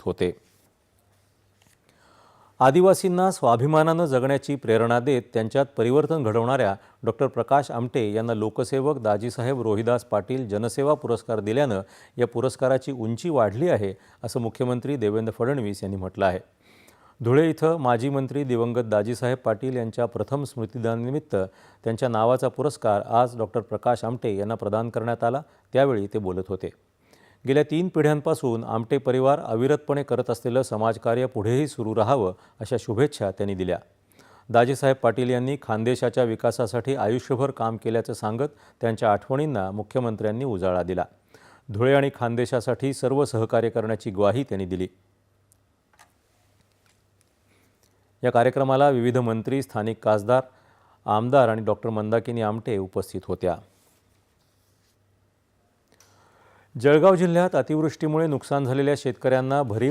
होते. आदिवासींना स्वाभिमानानं जगण्याची प्रेरणा देत त्यांच्यात परिवर्तन घडवणाऱ्या डॉक्टर प्रकाश आमटे यांना लोकसेवक दाजीसाहेब रोहिदास पाटील जनसेवा पुरस्कार दिल्यानं या पुरस्काराची उंची वाढली आहे असं मुख्यमंत्री देवेंद्र फडणवीस यांनी म्हटलं आहे. धुळे इथं माजी मंत्री दिवंगत दाजीसाहेब पाटील यांच्या प्रथम स्मृतिदानानिमित्त त्यांच्या नावाचा पुरस्कार आज डॉक्टर प्रकाश आमटे यांना प्रदान करण्यात आला. त्यावेळी ते बोलत होते. गेल्या तीन पिढ्यांपासून आमटे परिवार अविरतपणे करत असलेलं समाजकार्य पुढेही सुरू राहावं अशा शुभेच्छा त्यांनी दिल्या. दाजीसाहेब पाटील यांनी खानदेशाच्या विकासासाठी आयुष्यभर काम केल्याचं सांगत त्यांच्या आठवणींना मुख्यमंत्र्यांनी उजाळा दिला. धुळे आणि खानदेशासाठी सर्व सहकार्य करण्याची ग्वाही त्यांनी दिली. या कार्यक्रमाला विविध मंत्री स्थानिक खासदार आमदार आणि डॉक्टर मंदाकिनी आमटे उपस्थित होत्या. जळगाव जिल्ह्यात अतिवृष्टीमुळे नुकसान झालेल्या शेतकऱ्यांना भरीव